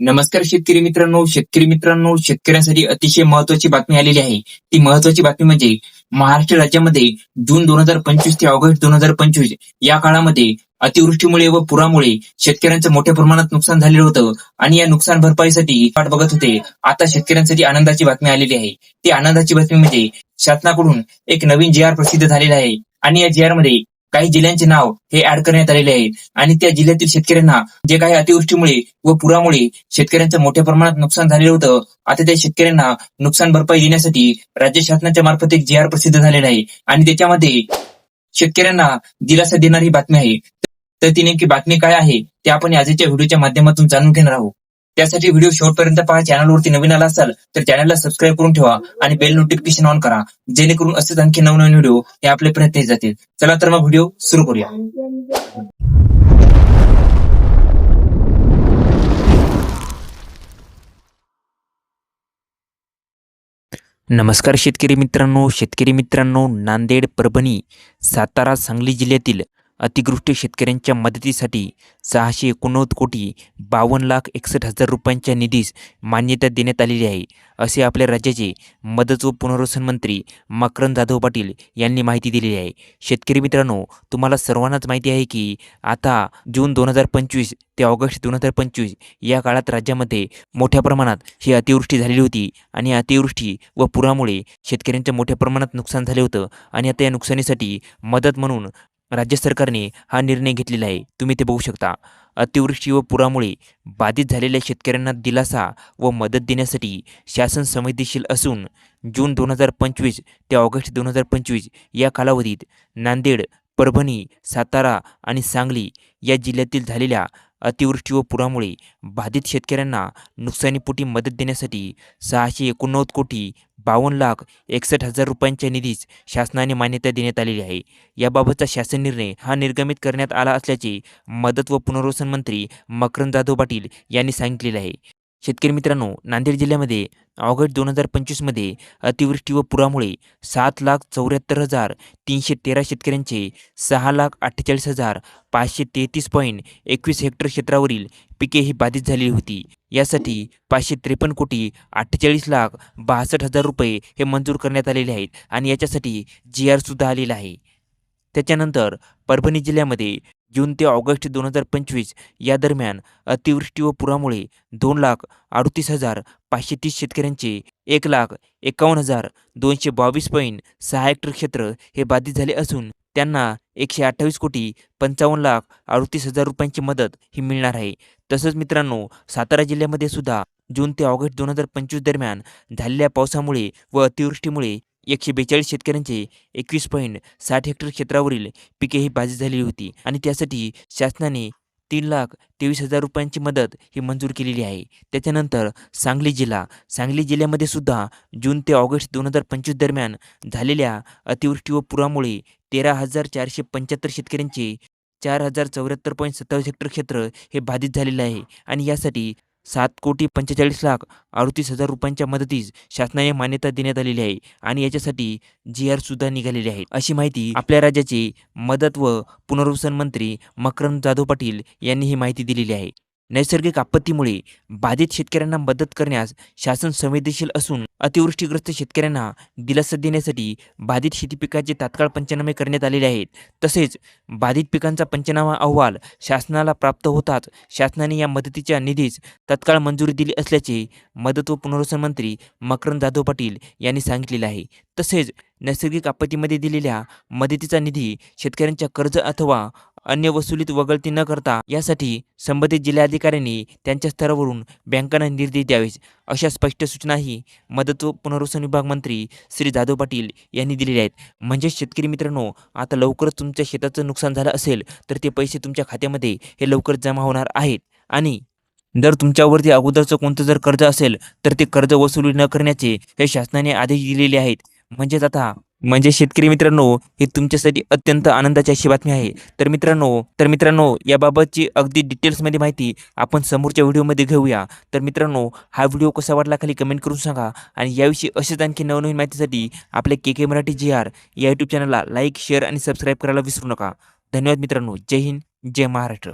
नमस्कार शेतकरी मित्रांनो शेतकरी मित्रांनो शेतकऱ्यांसाठी अतिशय महत्वाची बातमी आलेली आहे. ती महत्वाची बातमी म्हणजे महाराष्ट्र राज्यामध्ये जून दोन हजार पंचवीस ते ऑगस्ट दोन हजार पंचवीस या काळामध्ये अतिवृष्टीमुळे व पुरामुळे शेतकऱ्यांचं मोठ्या प्रमाणात नुकसान झालेलं होतं आणि या नुकसान भरपाईसाठी वाट बघत होते. आता शेतकऱ्यांसाठी आनंदाची बातमी आलेली आहे. ती आनंदाची बातमी म्हणजे शासनाकडून एक नवीन जी आर प्रसिद्ध झालेला आहे आणि या जी आरमध्ये काही जिल्ह्यांचे नाव हे ऍड करण्यात आलेले आहे. आणि त्या जिल्ह्यातील शेतकऱ्यांना जे काही अतिवृष्टीमुळे व पुरामुळे शेतकऱ्यांचं मोठ्या प्रमाणात नुकसान झालेलं होतं आता त्या शेतकऱ्यांना नुकसान भरपाई देण्यासाठी राज्य शासनाच्या मार्फत एक जी आर प्रसिद्ध झालेला आहे. आणि त्याच्यामध्ये शेतकऱ्यांना दिलासा देणारी बातमी आहे. तर ती नेमकी बातमी काय आहे ते आपण आजच्या व्हिडिओच्या माध्यमातून जाणून घेणार आहोत. त्यासाठी व्हिडिओ शेवटपर्यंत पहा चॅनलवरती नवीन आला असाल तर चॅनलला सबस्क्राईब करून ठेवा आणि बेल नोटिफिकेशन ऑन करा. जेणेकरून असेच आणखी नवनवीन व्हिडिओ हे आपल्यापर्यंत येत जातील. चला तर मग व्हिडिओ सुरू करूया. नमस्कार शेतकरी मित्रांनो शेतकरी मित्रांनो नांदेड परभणी सातारा सांगली जिल्ह्यातील अतिवृष्टी शेतकऱ्यांच्या मदतीसाठी सहाशे एकोणनव्वद कोटी बावन्न लाख एकसष्ट हजार रुपयांच्या निधीस मान्यता देण्यात आलेली आहे. असे आपल्या राज्याचे मदत व पुनर्वसन मंत्री मकरंद जाधव पाटील यांनी माहिती दिलेली आहे. शेतकरी मित्रांनो तुम्हाला सर्वांनाच माहिती आहे की आता जून दोन हजार पंचवीस ते ऑगस्ट दोन हजार पंचवीस या काळात राज्यामध्ये मोठ्या प्रमाणात ही अतिवृष्टी झालेली होती आणि अतिवृष्टी व पुरामुळे शेतकऱ्यांचं मोठ्या प्रमाणात नुकसान झाले होतं आणि आता या नुकसानीसाठी मदत म्हणून राज्य सरकारने हा निर्णय घेतलेला आहे. तुम्ही ते बघू शकता. अतिवृष्टी व पुरामुळे बाधित झालेल्या शेतकऱ्यांना दिलासा व मदत देण्यासाठी शासन संवेदनशील असून जून दोन हजार पंचवीस ते ऑगस्ट दोन हजार पंचवीस या कालावधीत नांदेड परभणी सातारा आणि सांगली या जिल्ह्यातील झालेल्या अतिवृष्टी व पुरामुळे बाधित शेतकऱ्यांना नुकसानीपोटी मदत देण्यासाठी सहाशे एकोणनव्वद कोटी बावन्न लाख एकसष्ट हजार रुपयांच्या निधीस शासनाने मान्यता देण्यात आलेली आहे. याबाबतचा शासन निर्णय हा निर्गमित करण्यात आला असल्याचे मदत व पुनर्वसन मंत्री मकरंद जाधव पाटील यांनी सांगितलेले आहे. शेतकरी मित्रांनो नांदेड जिल्ह्यामध्ये ऑगस्ट दोन हजार पंचवीसमध्ये अतिवृष्टी व पुरामुळे सात लाख चौऱ्याहत्तर हजार तीनशे तेरा शेतकऱ्यांचे सहा लाख अठ्ठेचाळीस हजार पाचशे तेहतीस पॉईंट एकवीस हेक्टर क्षेत्रावरील पिके ही बाधित झालेली होती. यासाठी पाचशे त्रेपन्न कोटी अठ्ठेचाळीस लाख बासष्ट हजार रुपये हे मंजूर करण्यात आलेले आहेत आणि याच्यासाठी जी आरसुद्धा आलेला आहे. त्याच्यानंतर परभणी जिल्ह्यामध्ये जून ते ऑगस्ट दोन हजार पंचवीस या दरम्यान अतिवृष्टी व पुरामुळे दोन लाख अडतीस हजार पाचशे तीस शेतकऱ्यांचे एक लाख एकावन्न हजार दोनशे बावीस पॉईंट सहा हेक्टर क्षेत्र हे बाधित झाले असून त्यांना एकशे अठ्ठावीस कोटी पंचावन्न लाख अडतीस हजार रुपयांची मदत ही मिळणार आहे. तसंच मित्रांनो सातारा जिल्ह्यामध्ये सुद्धा जून ते ऑगस्ट दोन हजार पंचवीस दरम्यान झालेल्या पावसामुळे व अतिवृष्टीमुळे एकशे बेचाळीस शेतकऱ्यांचे एकवीस पॉईंट साठ हेक्टर क्षेत्रावरील पिके ही बाजी झालेली होती आणि त्यासाठी शासनाने तीन लाख तेवीस हजार रुपयांची मदत ही मंजूर केलेली आहे. त्याच्यानंतर सांगली जिल्हा सांगली जिल्ह्यामध्ये सुद्धा जून ते ऑगस्ट दोन हजार पंचवीस दरम्यान झालेल्या अतिवृष्टी व पुरामुळे तेरा हजार चारशे पंच्याहत्तर शेतकऱ्यांचे चार हजार चौऱ्याहत्तर पॉईंट सत्तावीस हेक्टर क्षेत्र हे बाधित झालेलं आहे आणि यासाठी सात कोटी पंचेचाळीस लाख अडतीस हजार रुपयांच्या मदतीस शासनाने मान्यता देण्यात आलेली आहे आणि याच्यासाठी जी आर सुद्धा निघालेली आहे. अशी माहिती आपल्या राज्याचे मदत व पुनर्वसन मंत्री मकरंद जाधव पाटील यांनी ही माहिती दिलेली आहे. नैसर्गिक आपत्तीमुळे बाधित शेतकऱ्यांना मदत करण्यास शासन संवेदनशील असून अतिवृष्टीग्रस्त शेतकऱ्यांना दिलासा देण्यासाठी बाधित शेती पिकाचे तात्काळ पंचनामे करण्यात आलेले आहेत. तसेच बाधित पिकांचा पंचनामा अहवाल शासनाला प्राप्त होताच शासनाने या मदतीच्या निधीस तत्काळ मंजुरी दिली असल्याचे मदत व पुनर्वसन मंत्री मकरंद जाधव पाटील यांनी सांगितलेले आहे. तसेच नैसर्गिक आपत्तीमध्ये दिलेल्या मदतीचा निधी शेतकऱ्यांच्या कर्ज अथवा अन्य वसुलीत वगळती न करता यासाठी संबंधित जिल्हाधिकाऱ्यांनी त्यांच्या स्तरावरून बँकांना निर्देश द्यावेत. अशा स्पष्ट सूचनाही मदत व पुनर्वसन विभाग मंत्री श्री जाधव पाटील यांनी दिलेल्या आहेत. म्हणजेच शेतकरी मित्रांनो आता लवकरच तुमच्या शेताचं नुकसान झालं असेल तर ते पैसे तुमच्या खात्यामध्ये हे लवकर जमा होणार आहेत. आणि जर तुमच्यावरती अगोदरचं कोणतं जर कर्ज असेल तर ते कर्ज वसुली न करण्याचे हे शासनाने आदेश दिलेले आहेत. म्हणजेच आता म्हणजे शेतकरी मित्रांनो ही तुमच्यासाठी अत्यंत आनंदाची अशी बातमी आहे. तर मित्रांनो तर मित्रांनो याबाबतची अगदी डिटेल्समध्ये माहिती आपण समोरच्या व्हिडिओमध्ये घेऊया. तर मित्रांनो हा व्हिडिओ कसा वाटला खाली कमेंट करून सांगा. आणि याविषयी असेच आणखी नवनवीन माहितीसाठी आपल्या K K Marathi G R या यूट्यूब चॅनलला लाईक शेअर आणि सबस्क्राईब करायला विसरू नका. धन्यवाद मित्रांनो. जय हिंद जय महाराष्ट्र.